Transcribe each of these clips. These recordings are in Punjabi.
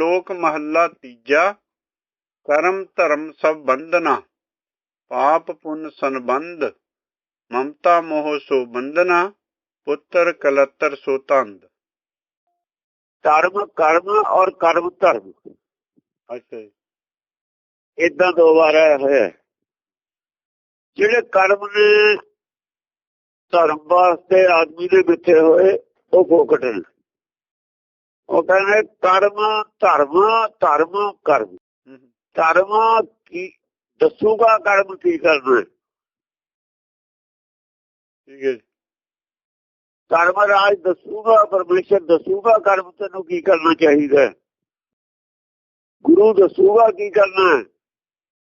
ਲੋਕ ਮਹੱਲਾ ਤੀਜਾ ਕਰਮ ਧਰਮ ਸਭ ਬੰਧਨਾ ਪਾਪ ਪੁੰਨ ਸੰਬੰਧ ਮਮਤਾ ਮੋਹ ਸੋ ਬੰਧਨਾ ਪੁੱਤਰ ਕਲਤਰ ਸੋ ਤੰਦ। ਧਰਮ ਕਰਮ ਔਰ ਕਰਮ ਧਰਮ। ਅੱਛਾ ਇਦਾਂ ਦੋ ਵਾਰ ਹੋਇਆ। ਜਿਹੜੇ ਕਰਮ ਨੇ ਧਰਮ ਵਾਸਤੇ ਆਦਮੀ ਦੇ ਬਿਠੇ ਹੋਏ ਉਹ ਫੋਕਟ ਨੇ। ਉਹ ਕਹਿੰਦੇ ਕਰਮ ਧਰਮ ਧਰਮ ਕਰਮ ਹਮ, ਹਮ, ਧਰਮ ਕੀ ਦੱਸੂਗਾ ਕਰਮ ਕੀ ਕਰਨਾ ਹੈ। ਠੀਕ ਹੈ ਜੀ ਧਰਮ ਰਾਜ ਦੱਸੂਗਾ ਪਰਮੇਸ਼ਰ ਦੱਸੂਗਾ ਕਰਮ ਤੈਨੂੰ ਕੀ ਕਰਨਾ ਚਾਹੀਦਾ ਹੈ। ਗੁਰੂ ਦੱਸੂਗਾ ਕੀ ਕਰਨਾ ਹੈ।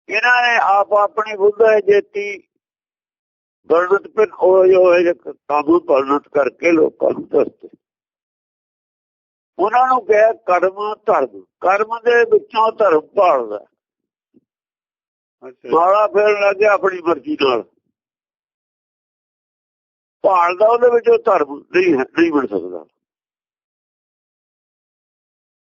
ਇਹਨਾਂ ਨੇ ਆਪ ਆਪਣੀ ਬੁੱਧ ਹੈ ਜੇਤੀ ਵਰਣਤ ਪਿਨ ਉਹ ਜੋ ਹੈ ਕਾਬੂ ਵਰਣਤ ਕਰਕੇ ਲੋਕਾਂ ਨੂੰ ਦੱਸਦੇ ਉਹਨਾਂ ਨੂੰ ਕਿਹਾ ਕਰਮ ਧਰਮ ਕਰਮ ਦੇ ਵਿੱਚੋਂ ਧਰਮ ਭਾਲਦਾ। ਮਾਲਾ ਫੇਰ ਲੱਗਿਆ ਆਪਣੀ ਮਰਜ਼ੀ ਨਾਲ। ਭਾਲਦਾ ਉਹਦੇ ਵਿੱਚੋਂ ਧਰਮ ਨਹੀਂ ਨਹੀਂ ਬਣ ਸਕਦਾ।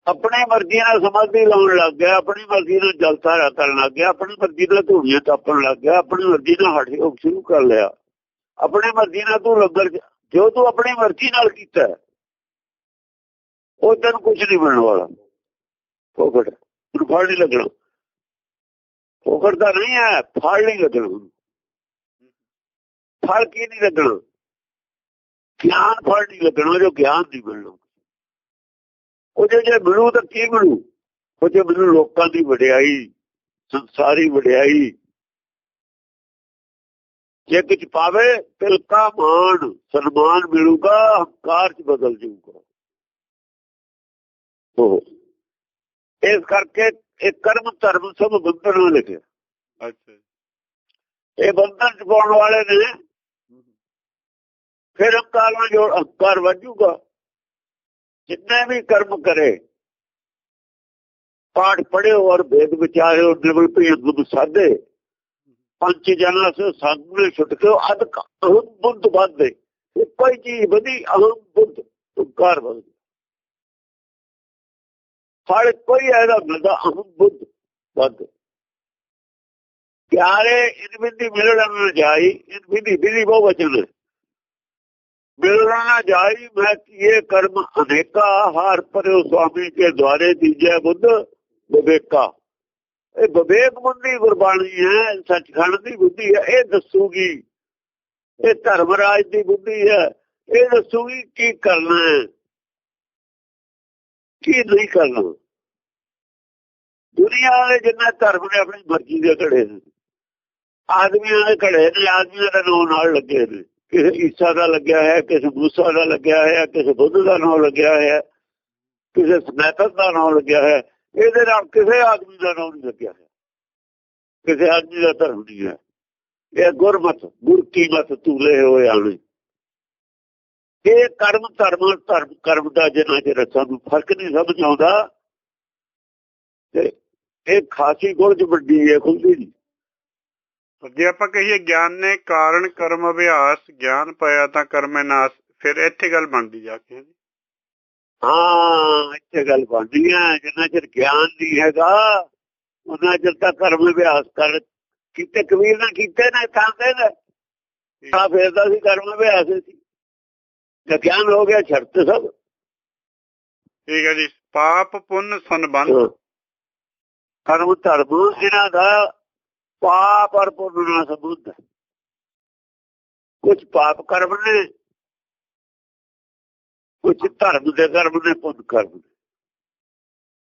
ਆਪਣੀ ਮਰਜ਼ੀ ਨਾਲ ਸਮਾਧੀ ਲਾਉਣ ਲੱਗ ਗਿਆ ਆਪਣੀ ਮਰਜ਼ੀ ਨਾਲ ਜਲਤਾ ਕਰਨ ਲੱਗ ਗਿਆ ਆਪਣੀ ਮਰਜ਼ੀ ਨਾਲ ਧੂੜੀਆਂ ਤਾਪਣ ਲੱਗ ਗਿਆ ਆਪਣੀ ਮਰਜ਼ੀ ਨਾਲ ਹੱਠ ਯੋਗ ਸ਼ੁਰੂ ਕਰ ਲਿਆ। ਆਪਣੀ ਮਰਜ਼ੀ ਨਾਲ ਤੂੰ ਲੰਗਰ ਜੋ ਤੂੰ ਆਪਣੀ ਮਰਜ਼ੀ ਨਾਲ ਕੀਤਾ ਉਹ ਤੈਨੂੰ ਕੁਝ ਨਹੀਂ ਮਿਲਣ ਵਾਲਾ। ਫੋਕਟ। ਤੈਨੂੰ ਫਲ ਨਹੀਂ ਲੱਗਣਾ। ਫੋਕਟ ਦਾ ਨਹੀਂ ਹੈ ਫਲ ਨਹੀਂ ਲੱਗਣਾ। ਉਹਨੂੰ। ਫਲ ਕੀ ਨਹੀਂ ਲੱਗਣਾ? ਗਿਆਨ ਫਲ ਨਹੀਂ ਲੱਗਣਾ ਜੋ ਗਿਆਨ ਨਹੀਂ ਮਿਲਣਾ ਉਹ ਜੇ ਜੇ ਮਿਲੂ ਤਾਂ ਕੀ ਮਿਲੂ? ਉਹ ਜੇ ਮਿਲੂ ਲੋਕਾਂ ਦੀ ਵਡਿਆਈ, ਸੰਸਾਰੀ ਵਡਿਆਈ। ਜੇ ਕੁਝ ਪਾਵੇ, ਤਿਲਕਾ ਮਾਣ, ਸਨਮਾਨ ਮਿਲੂਗਾ, ਹੰਕਾਰ ਚ ਬਦਲ ਜਾਊਗਾ। ਉਹ। ਇਸ ਕਰਕੇ ਇਹ ਕਰਮ ਧਰਮ ਸਭ ਬੰਧਨ ਲਿਖਿਆ ਅੱਛਾ। ਇਹ ਬੰਧਨ ਚ ਪਾਉਣ ਵਾਲੇ ਨੇ। ਫਿਰ ਹੰਕਾਰ ਨਾਲ ਜੋੜ ਹੰਕਾਰ ਵੱਜੂਗਾ ਜਿੰਨੇ ਵੀ ਕਰਮ ਕਰੇ ਪਾਠ ਪੜਿਓ ਔਰ ਵੇਦ ਵਿਚਾਰਿਓ ਨਿਰਮਲ ਭੇਦ ਸਾਧੇ। ਪੰਜ ਜਨਾਂ ਸੇ ਸਾਧਨੇ ਛੁੱਟ ਕੇ ਅਦ ਅਹਮ ਬੁੱਧ ਬਾਦੇ ਇਹ ਕੋਈ ਚੀਜ਼ ਵਧੀ ਅਹਮ ਬੁੱਧ ਹੰਕਾਰ ਵਧ। ਫਲ ਕੋਈ ਐਦਾ ਮਿਲਦਾ ਅਹਮ ਬੁੱਧ ਵੱਧ ਪਿਆਰੇ ਇਨ ਬਿੰਦੀ ਮਿਲਣ ਨਾ ਜਾਈ ਇਨ ਬਿੰਦੀ ਬਿੰਦੀ ਬਹੁ ਵਚਨ ਮਿਲਣਾ ਨਾ ਜਾਈ, ਮੈਂ ਕੀਏ ਕਰਮ ਅਨੇਕਾ, ਹਾਰ ਪਰਿਓ ਸੁਆਮੀ ਕੇ ਦੁਆਰੇ ਦੀਜੈ ਬੁੱਧ ਵਿਵੇਕਾ। ਇਹ ਵਿਵੇਕ ਬੁੱਧੀ ਗੁਰਬਾਣੀ ਹੈ, ਸੱਚਖੰਡ ਦੀ ਬੁੱਧੀ ਹੈ, ਇਹ ਦੱਸੂਗੀ। ਇਹ ਧਰਮ ਰਾਜ ਦੀ ਬੁੱਧੀ ਹੈ, ਇਹ ਦੱਸੂਗੀ ਕੀ ਕਰਨਾ ਹੈ। ਕੀ ਨਹੀਂ ਕਰਨਾ? ਦੁਨੀਆ ਦੇ ਜਿੰਨਾ ਧਰਮ ਨੇ ਆਪਣੀ ਮਰਜ਼ੀ ਦੇ ਘੜੇ ਨੇ। ਆਦਮੀਆਂ ਦੇ ਘੜੇ ਨੇ ਆਦਮੀਆਂ ਦੇ ਨਾਂ ਨਾਲ ਲੱਗੇ ਨੇ। ਕਿਸੇ ਈਸਾ ਦਾ ਲੱਗਿਆ ਹੈ ਕਿਸੇ ਮੂਸਾ ਦਾ ਲੱਗਿਆ ਹੈ ਕਿਸੇ ਬੁੱਧ ਦਾ ਨਾਮ ਲੱਗਿਆ ਹੈ ਕਿਸੇ ਸਮੈਤਨ ਦਾ ਨਾਮ ਲੱਗਿਆ ਹੈ ਇਹਦੇ ਨਾਲ ਕਿਸੇ ਆਦਮੀ ਦਾ ਨਾਮ ਨਹੀਂ ਲੱਗਿਆ ਹੈ ਕਿਸੇ ਆਦਮੀ ਦਾ ਧਰਮ ਨਹੀਂ ਹੈ। ਇਹ ਗੁਰਮਤ, ਗੁਰ ਕੀ ਮਤ ਤੂਲੇ ਹੋਏ ਆਣੇ ਇਹ ਕਰਮ ਧਰਮ ਧਰਮ ਕਰਮ ਦਾ ਜਿੰਨਾ ਚਿਰ ਸਾਨੂੰ ਫ਼ਰਕ ਨਹੀਂ ਸਮਝ ਆਉਂਦਾ ਤੇ ਇਹ ਖਾਸੀ ਗੁਰਜ ਵੱਡੀ ਹੈ ਖੁੱਲਦੀ ਨਹੀਂ ਜੇ ਆਪਾਂ ਕਹੀਏ ਗਿਆਨ ਨੇ ਕਾਰਨ ਕਰਮ ਅਭਿਆਸ ਗਿਆਨ ਪਾਇਆ ਤਾਂ ਕਰਮੇ ਨਾਸ ਫਿਰ ਇੱਥੇ ਗੱਲ ਬਣਦੀ ਜਾ ਕੇ। ਹਾਂ ਇੱਥੇ ਗੱਲ ਬਣਦੀ ਹੈ ਜਿੰਨਾ ਚਿਰ ਗਿਆਨ ਨਹੀਂ ਹੈਗਾ ਉਹਨਾਂ ਚਿਰ ਤਾਂ ਕਰਮ ਅਭਿਆਸ ਕਰ ਕੀਤੇ ਕਬੀਰ ਨੇ ਕੀਤੇ ਨੇ ਤਾਂ ਕਹਿੰਦੇ ਤਾਂ ਫੇਰਦਾ ਸੀ ਕਰਮ ਅਭਿਆਸ ਸੀ ਗਿਆਨ ਹੋ ਗਿਆ ਛੱਡਤ ਸਭ। ਠੀਕ ਹੈ ਜੀ। ਪਾਪ ਪੁੰਨ ਸੰਬੰਧ। ਕਰਮ ਧਰਮ ਇਹਨਾਂ ਦਾ ਪਾਪ ਔਰ ਪੁੰਨ ਨਾਲ ਸੰਬੰਧ ਕੁਝ ਪਾਪ ਕਰਮ ਨੇ ਕੁਝ ਧਰਮ ਦੇ ਕਰਮ ਨੇ ਪੁੰਨ ਕਰਮ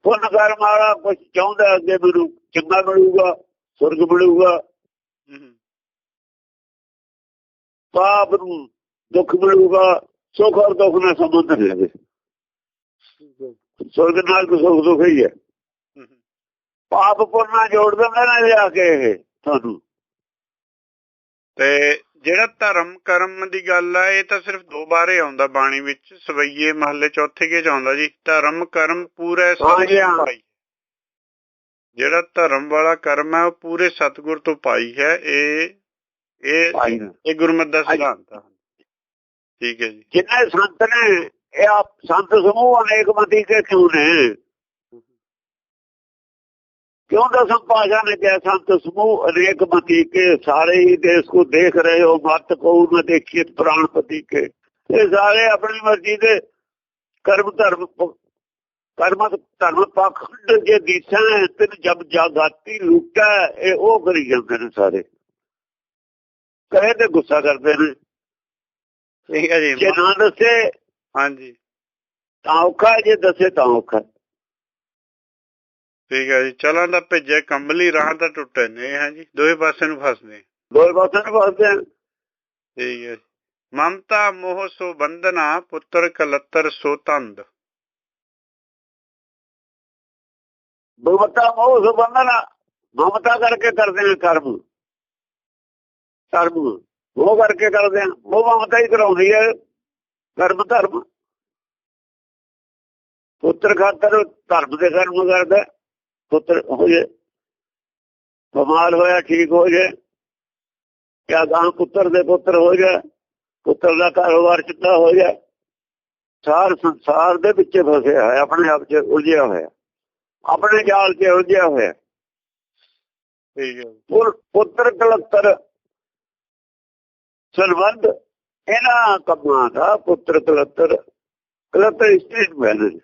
ਪੁੰਨ ਕਰਮ ਵਾਲਾ ਕੁਝ ਚਾਹੁੰਦਾ ਅੱਗੇ ਮੈਨੂੰ ਚੰਗਾ ਮਿਲੂਗਾ ਸੁਰਗ ਮਿਲੂਗਾ। ਪਾਪ ਨੂੰ ਦੁੱਖ ਮਿਲੂਗਾ ਸੁੱਖ ਔਰ ਦੁੱਖ ਨਾਲ ਸੰਬੰਧ ਨਹੀਂ ਹੈ। ਸੁਰਗ ਨਾਲ ਤਾਂ ਸੁੱਖ ਦੁੱਖ ਹੀ ਹੈ। ਪਾਪ ਪੁੰਨ ਨਾਲ ਜੋੜ ਦਿੰਦੇ ਨੇ ਲਿਆ ਕੇ ਇਹ ਤੁਹਾਨੂੰ। ਤੇ ਜਿਹੜਾ ਧਰਮ ਕਰਮ ਦੀ ਗੱਲ ਆ ਇਹ ਤਾਂ ਸਿਰਫ ਦੋ ਬਾਰੇ ਆਉਂਦਾ ਬਾਣੀ ਵਿੱਚ। ਸਵਈਏ ਮਹੱਲੇ ਚੌਥੇ ਕੇ ਚ ਆਉਂਦਾ ਜੀ ਧਰਮ ਕਰਮ ਪੂਰੇ। ਸਤਿਗੁਰ ਪਾਈ। ਜਿਹੜਾ ਧਰਮ ਵਾਲਾ ਕਰਮ ਹੈ ਉਹ ਪੂਰੇ ਸਤਿਗੁਰ ਤੋਂ ਪਾਈ ਹੈ। ਇਹ ਇਹ। ਇਹ ਗੁਰਮਤਿ ਦਾ। ਸਿਧਾਂਤ ਹੈ ਠੀਕ ਹੈ ਜੀ। ਜਿੰਨੇ ਸੰਤ ਨੇ, ਇਹ ਆ ਸੰਤ ਸਮੂਹ ਅਨੇਕ ਮਤੀ ਕੇ ਕਿਉਂ ਨੇ? ਕਿਉਂ ਦਸਮ ਪਾਸ਼ਾ ਨੇ ਕਿਹਾ ਸੰਤ ਸਮੂਹ ਅਨੇਕ ਮਤੀ ਕੇ, ਸਾਰੇ ਹੀ ਦੇਸ਼ ਕੋ ਦੇਖ ਰਹੇ ਹੋ, ਮਤ ਕੋ ਨਾ ਦੇਖੀਏ ਪ੍ਰਾਣਪਤੀ ਕੇ। ਇਹ ਸਾਰੇ ਆਪਣੀ ਮਰਜ਼ੀ ਦੇ ਕਰਮ ਧਰਮ ਕਰਮ ਧਰਮ ਪਖੰਡ ਜੇ ਦੀਸਾਂ ਤਿੰਨ ਜਬ ਜਾਗਾਤੀ ਲੁੱਟਾ ਇਹ ਉਹ ਕਰੀ ਜਾਂਦੇ ਨੇ ਸਾਰੇ। ਕਹੇ ਤੇ ਗੁੱਸਾ ਕਰਦੇ ਨੇ। ਠੀਕ ਹੈ ਜੀ। ਜੇ ਨਾ ਦੱਸੇ ਹਾਂਜੀ। ਤਾਂ ਔਖਾ ਜੇ ਦੱਸੇ ਤਾਂ ਔਖਾ। ਠੀਕ ਹੈ ਜੀ ਚਲਾਂ ਦਾ ਭੇਜੇ ਕੰਬਲੀ ਰਾਹ ਤਾਂ ਟੁੱਟੇ ਨੇ ਹਾਂ ਜੀ। ਦੋਵੇਂ ਪਾਸੇ ਨੂੰ ਫਸਦੇ। ਦੋਏ ਪਾਸੇ ਨੂੰ ਫਸਦੇ ਠੀਕ ਹੈ ਮਮਤਾ ਮੋਹ ਸੋ ਬੰਧਨਾ ਪੁੱਤਰ ਕਲੱਤਰ ਸੋ ਤੰਦ। ਮਮਤਾ ਮੋਹ ਸੁਬੰਧਨਾ ਮਮਤਾ ਕਰਕੇ ਕਰਦੇ ਆ ਕਰਮ। ਕਰਮ। ਉਹ ਕਰਕੇ ਕਰਦੇ ਆ। ਉਹ ਮਮਤਾ ਹੀ ਕਰਾਉਂਦੀ ਹੈ ਕਰਮ ਧਰਮ। ਪੁੱਤਰ ਖਾਤਰ ਧਰਮ ਦੇ ਕਰਮ ਕਰਦਾ। ਪੁੱਤਰ ਹੋ ਜੇ। ਬਿਮਾਰ ਹੋਇਆ ਠੀਕ ਹੋ ਜੇ। ਕਿਆ ਗਾਂ ਪੁੱਤਰ ਦੇ ਪੁੱਤਰ ਹੋ ਜਾ। ਪੁੱਤਰ ਦਾ ਕਾਰੋਬਾਰ ਚਿੱਟਾ ਹੋ ਜਾ। ਸਾਰ ਸੰਸਾਰ ਦੇ ਵਿੱਚ ਫਸਿਆ ਹੈ ਆਪਣੇ ਆਪ 'ਚ ਉਲਝਿਆ ਹੋਇਆ। ਆਪਣੇ ਜਾਲ 'ਚ ਉਲਝਿਆ ਹੋਇਆ। ਠੀਕ ਹੈ। ਪੁੱਤਰ ਕਲੱਤਰ ਸੰਬੰਧ ਇਹਨਾਂ ਕੰਮਾਂ ਦਾ ਪੁੱਤਰ ਕਲੱਤਰ ਕਲੱਤਰ ਸਟੇਟ ਮੈਨੇਜ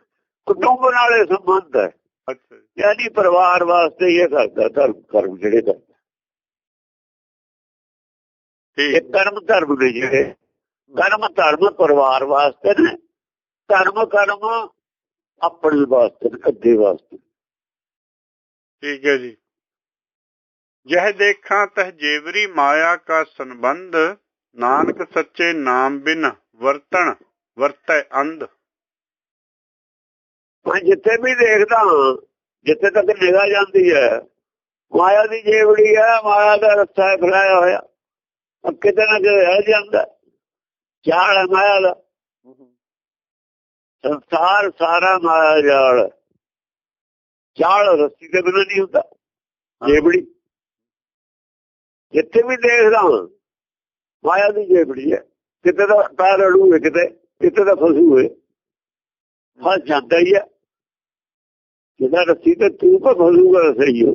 ਕੁਟੁੰਬ ਨਾਲੇ ਸੰਬੰਧ ਹੈ। ਅੱਛਾ ਜੀ। ਯਾਨੀ ਪਰਿਵਾਰ ਵਾਸਤੇ ਇਹ ਕਰਦਾ ਧਰਮ ਕਰਮ ਜਿਹੜੇ ਕਰਦਾ। ਇਹ ਠੀਕ। ਕਰਮ ਧਰਮ ਦੇ ਜਿਹੜੇ ਕਰਮ ਧਰਮ ਪਰਿਵਾਰ ਵਾਸਤੇ ਨੇ। ਧਰਮ ਕਰਮ ਆਪਣੇ ਵਾਸਤੇ ਅੱਗੇ ਵਾਸਤੇ। ਠੀਕ ਹੈ ਜੀ। ਜਹ ਦੇਖਾਂ ਤਹ ਜੇਵਰੀ ਮਾਇਆ ਕਾ ਸੰਬੰਧ ਨਾਨਕ ਸੱਚੇ ਨਾਮ ਬਿਨ ਵਰਤਣ ਵਰਤੈ ਅੰਧ। ਮੈਂ ਜਿੱਥੇ ਵੀ ਦੇਖਦਾ ਜਿੱਥੇ ਤੱਕ ਨਿਗਾਹ ਜਾਂਦੀ ਹੈ ਮਾਇਆ ਦੀ ਜੇਵੜੀ ਹੈ ਮਾਇਆ ਦਾ ਰਸਤਾ ਫਲਾਇਆ ਹੋਇਆ। ਉਹ ਕਿਤੇ ਨਾ ਕਿਤੇ ਰਹਿ ਜਾਂਦਾ ਚਾਲ ਹੈ ਮਾਇਆ ਦਾ। ਸੰਸਾਰ ਸਾਰਾ ਮਾਇਆ ਜਾਲ। ਚਾਲ ਰਸਤੀ ਦੇ ਬਿਨਾਂ ਨਹੀਂ ਹੁੰਦਾ। ਜੇਵੜੀ। ਜਿੱਥੇ ਵੀ ਦੇਖਦਾ ਹਾਂ, ਮਾਇਆ ਦੀ ਜੇਵੜੀ ਹੈ। ਕਿਤੇ ਦਾ ਪੈਰ ਅੜੂ ਹੈ ਕਿਤੇ ਕਿਤੇ ਦਾ ਫਸੂ ਹੋਏ। ਫਸ ਜਾਂਦਾ ਹੀ ਹੈ। ਜਿਹਦਾ ਰੱਸੀ ਤੇ ਤੂੰ ਪਰ ਫਸੂਗਾ ਸਹੀ ਹੋ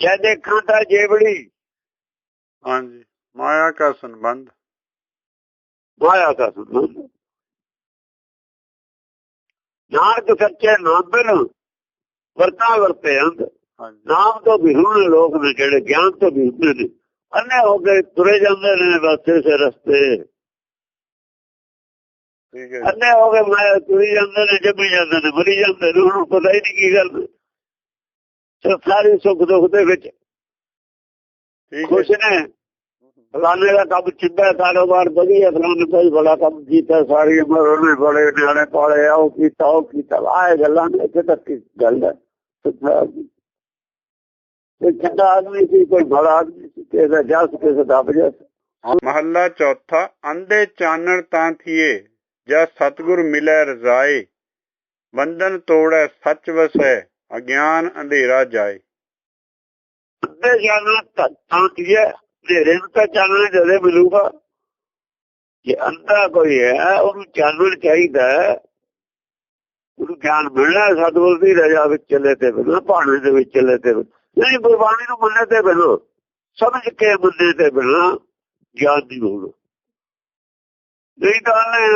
ਜੇ ਦੇਖਾਂ ਤਾਂ ਜੇਵੜੀ ਹਾਂਜੀ। ਮਾਇਆ ਕਾ ਸੰਬੰਧ। ਮਾਇਆ ਦਾ ਸੰਬੰਧ। ਨਾਨਕ ਸੱਚੇ ਨਾਮ ਬਿਨ ਵਰਤਾ ਵਰਤੇ ਹਾਂਜੀ। ਨਾਮ ਤੋਂ ਵਿਹੂਣ ਲੋਕ ਨੇ ਜਿਹੜੇ ਗਿਆਨ ਤੋਂ ਵਿਹੂਣ ਨੇ। ਅੰਨੇ ਹੋ ਕੇ ਤੁਰੇ ਜਾਂਦੇ ਨੇ ਰਸਤੇ ਸੇ ਰਸਤੇ। ਠੀਕ ਹੈ ਅੰਨੇ ਹੋ ਕੇ ਮੈਂ ਤੁਰੀ ਜਾਂਦੇ ਨੇ ਜੰਮੀ ਜਾਂਦੇ ਨੇ ਮਰੀ ਜਾਂਦੇ ਨੇ ਉਹਨੂੰ ਪਤਾ ਹੀ ਨਹੀਂ ਕੀ ਗੱਲ। ਸਾਰੇ ਸੁੱਖ ਦੁੱਖ ਦੇ ਵਿੱਚ ਠੀਕ ਹੈ ਖੁਸ਼ ਨੇ। ਫਲਾਣੇ ਦਾ ਕੰਮ ਚਿੰਦਾ ਕਾਰੋਬਾਰ ਵਧੀਆ ਫਲਾਣੇ ਕੋਈ ਬੜਾ ਕੰਮ ਕੀਤਾ ਸਾਰੀ ਉਮਰ ਉਹਨੇ ਬੜੇ ਨਿਆਣੇ ਪਾਲੇ ਆ ਉਹ ਕੀਤਾ ਉਹ ਕੀਤਾ। ਆਏ ਗੱਲਾਂ ਨੇ ਇੱਥੇ ਤੱਕ ਗੱਲ ਹੈ। ਸੁੱਖਾ ਕੋਈ ਚੰਗਾ ਆਦਮੀ ਸੀ ਕੋਈ ਬੜਾ ਆਦਮੀ ਸੀ ਕਿਸੇ ਦਾ ਜਸ ਕਿਸੇ ਦਾ ਬਜਸ ਮਹੱਲਾ ਚੌਥਾ ਅੰਧੇ ਚਾਨਣ ਤਾਂ ਥੀਏ ਜਾਂ ਸਤਗੁਰ ਮਿਲੈ ਰਜ਼ਾਏ ਬੰਧਨ ਤੋੜੈ ਸੱਚ ਵਸੈ ਅਗਿਆਨ ਅੰਧੇਰਾ ਜਾਏ ਅੱਧੇ ਜਾਣਾ ਤਾਂ ਤਾਂ ਕੀ ਹੈ ਨੇਰੇ ਨੂੰ ਤਾਂ ਚਾਨਣ ਜਦੇ ਮਿਲੂਗਾ ਜੇ ਅੰਧਾ ਕੋਈ ਹੈ ਉਹਨੂੰ ਚਾਨਣ ਚਾਹੀਦਾ। ਉਹਨੂੰ ਗਿਆਨ ਮਿਲਣਾ ਸਤਿਗੁਰ ਦੀ ਰਜਾ ਵਿੱਚ ਚੱਲੇ ਤੇ ਬਿਨਾਂ ਭਾਣੇ ਦੇ ਵਿੱਚ ਚੱਲੇ ਤੇ ਬਿਨਾਂ। ਨਹੀਂ ਗੁਰਬਾਣੀ ਨੂੰ ਮੰਨੇ ਤੇ ਬਿਨਾਂ ਸਮਝ ਕੇ ਮੰਨੇ ਤੇ ਬਿਨਾਂ ਗਿਆਨ ਨਹੀਂ ਹੋਣਾ ਨਹੀਂ ਤਾਂ ਨੇ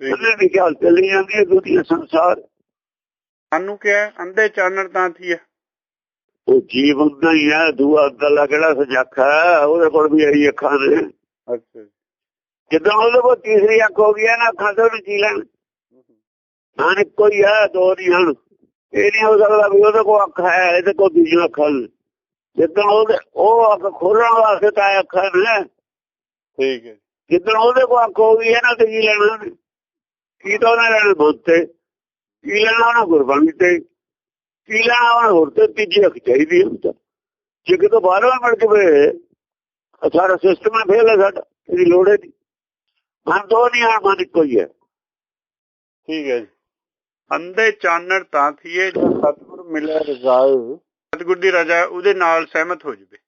ਉਹਨੇ ਵੀ ਖਿਆਲ ਚੱਲੀ ਜਾਂਦੀ ਹੈ ਦੁਨੀਆ ਸੰਸਾਰ। ਸਾਨੂੰ ਕਿਹਾ ਹੈ, ਅੰਧੇ ਚਾਨਣ ਤਾਂ ਥੀਏ ਉਹ ਜੀਵ ਹੁੰਦਾ ਹੀ ਹੈ ਦੂਆ ਅੱਲਾ ਕਿਹੜਾ ਸਜਾਖਾ ਹੈ ਉਹਦੇ ਕੋਲ ਵੀ ਇਹੀ ਅੱਖਾਂ ਨੇ। ਅੱਛਾ ਜੀ। ਜਦੋਂ ਉਹਦੇ ਕੋਲ ਤੀਸਰੀ ਅੱਖ ਹੋ ਗਈ ਹੈ ਨਾ ਅੱਖਾਂ ਤੋਂ ਨਹੀਂ ਲੈਣ? ਨਾਨਕ ਕੋਈ ਹੈ ਦੋ ਨਹੀਂ ਹਨ। ਇਹ ਨਹੀਂ ਹੋ ਸਕਦਾ ਵੀ ਉਹਦੇ ਕੋਲ ਅੱਖ ਹੈ ਇਹਦੇ ਕੋਲ ਦੂਜੀ ਅੱਖਾਂ ਨੇ ਜਦੋਂ ਉਹਦੇ ਉਹ ਅੱਖ ਖੋਲਣ ਵਾਸਤੇ ਤਾਂ ਅੱਖਾਂ ਨੇ। ਠੀਕ ਹੈ। ਜਦੋਂ ਉਹਦੇ ਕੋਲ ਅੱਖ ਹੋ ਗਈ ਹੈ ਨਾ ਤੇ ਕੀ ਲੈਣਾ? ਕੀ ਤਾਂ ਉਹਨੇ ਲੈਣਾ ਬੁੱਧ ਤੇ? ਕੀ ਲੈਣਾ ਉਹਨਾਂ ਗੁਰਬਾਣੀ ਤੇ? ਕੀ ਲੈਣਾ ਉਹਨਾਂ ਹੋਰ ਤੇ ਤੀਜੀ ਅੱਖ ਚਾਹੀਦੀ ਹੈ ਤਾਂ। ਜੇ ਕਿਤੋਂ ਬਾਹਰੋਂ ਮਿਲ ਜਵੇ ਸਾਰਾ ਸਿਸਟਮ ਹੈ ਫੇਲ ਹੈ ਸਾਡਾ ਇਹਦੀ ਲੋੜ ਹੈ ਨਹੀਂ। ਮਨ ਤੋਂ ਨਹੀਂ ਆ ਮਨ ਇੱਕੋ ਹੀ ਹੈ। ਠੀਕ ਹੈ ਜੀ। ਅੰਧੇ ਚਾਨਣ ਤਾਂ ਥੀਏ ਜਾਂ ਸਤਗੁਰ ਮਿਲੈ ਰਜ਼ਾਏ। ਸਤਗੁਰ ਦੀ ਰਜ਼ਾ ਉਹਦੇ ਨਾਲ ਸਹਿਮਤ ਹੋ ਜਵੇ।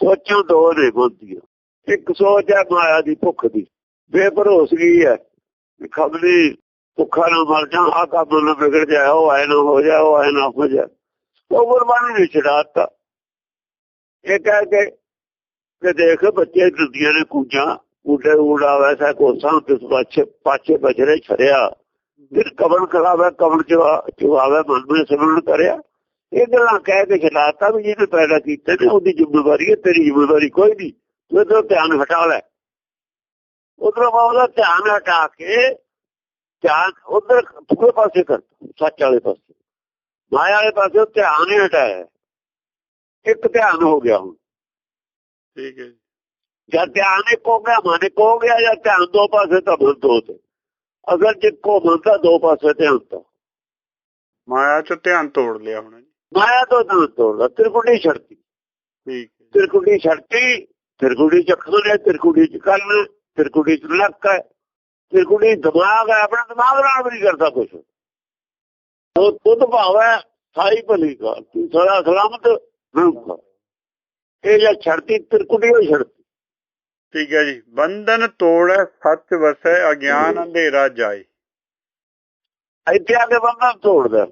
ਸੋਚਾਂ ਦੋ ਨੇ ਬੰਦੀਆਂ ਇੱਕ ਸੋਚ ਹੈ ਮਾਇਆ ਦੀ, ਭੁੱਖ ਦੀ। ਬੇਭਰੋਸਗੀ ਹੈ? ਖਬਰੀ ਭੁੱਖਾ ਨਾ ਮਰ ਜਾ ਆ ਕੰਮ ਨਾ ਵਿਗੜ ਜਾਏ ਉਹ ਐ ਨਾ ਹੋ ਜਾਏ ਉਹ ਐ ਨਾ ਹੋ ਜਾਏ ਉਹ ਗੁਰਬਾਣੀ ਨੇ ਛਡਾਤਾ। ਇਹ ਕਹਿ ਕੇ ਕਿ ਦੇਖ ਬੱਚੇ ਦੁਨੀਆਂ ਨੇ ਕੂਜਾ ਉਡੇ ਉਡਾ ਵੈਸਾ ਕੋਸਾਂ ਤਿਸ ਪਾਛੇ ਪਾਛੇ ਬਜਰੇ ਛੜਿਆ। ਫਿਰ ਕਵਨ ਕਰਾਵੇ ਕਵਨ ਚਵਾਵੇ ਮਨ ਵਿੱਚ ਸਿਮਰਨ ਕਰਿਆ। ਇਹ ਗੱਲਾਂ ਕਹਿ ਕੇ ਛਡਾਤਾ ਵੀ ਜਿਹਨੇ ਪੈਦਾ ਕੀਤੇ ਨੇ ਉਹਦੀ ਜ਼ਿੰਮੇਵਾਰੀ ਹੈ ਤੇਰੀ ਜ਼ਿੰਮੇਵਾਰੀ ਕੋਈ ਨਹੀਂ। ਤੂੰ ਇਧਰੋਂ ਧਿਆਨ ਹਟਾ ਲੈ। ਉਧਰੋਂ ਉਹਦਾ ਧਿਆਨ ਹਟਾ ਕੇ ਧਿਆਨ ਉਧਰ ਦੂਜੇ ਪਾਸੇ ਕਰ ਸੱਚ ਵਾਲੇ ਪਾਸੇ। ਮਾਇਆ ਵਾਲੇ ਪਾਸੇ ਧਿਆਨ ਹੀ ਹਟਾਇਆ। ਇੱਕ ਧਿਆਨ ਹੋ ਗਿਆ ਹੁਣ। ਠੀਕ ਹੈ ਜੀ। ਜਦ ਧਿਆਨ ਇੱਕ ਹੋ ਗਿਆ ਮਨ ਇੱਕ ਹੋ ਗਿਆ ਜਾਂ ਧਿਆਨ ਦੋ ਪਾਸੇ ਤਾਂ ਮਨ ਦੋ ਤੇ। ਅਗਰ ਜਿੱਕੋ ਮਨ ਤਾਂ ਦੋ ਪਾਸੇ ਧਿਆਨ ਤਾਂ। ਮਾਇਆ ਚ ਧਿਆਨ ਤੋੜ ਲਿਆ ਹੁਣ ਜੀ। ਮਾਇਆ ਤੋਂ ਧਿਆਨ ਤੋੜਦਾ ਤਿਰਕੁੜੀ ਛੜਤੀ ਠੀਕ ਹੈ। ਤਿਰਕੁੜੀ ਛੜਤੀ ਤਿਰਕੁੜੀ ਚੱਖਣ ਹੈ ਤਿਰਕੁੜੀ ਚ ਕੰਨ ਤਿਰਕੁੜੀ ਚ ਲੱਕ ਹੈ। ਤਿਰਕੁੜੀ ਦਿਮਾਗ ਹੈ ਆਪਣਾ ਦਿਮਾਗ ਨਾਲ ਵੀ ਕਰਦਾ ਕੁਝ ਉਹ ਤੁਧ ਭਾਵ ਸਾਈ ਭਲੀ ਤੂੰ ਸਦਾ ਸਲਾਮਤ ਰਹੂਗਾ ਇਹ ਜੇ ਛੜਤੀ ਤਿਰਕੁੜੀ ਹੋਈ ਛੜਤੀ ਠੀਕ ਹੈ ਜੀ। ਬੰਧਨ ਤੋੜੈ, ਸੱਚ ਵਸੈ, ਅਗਿਆਨ ਅੰਧੇਰਾ ਜਾਏ। ਇੱਥੇ ਆ ਕੇ ਬੰਦਾ ਤੋੜਦਾ।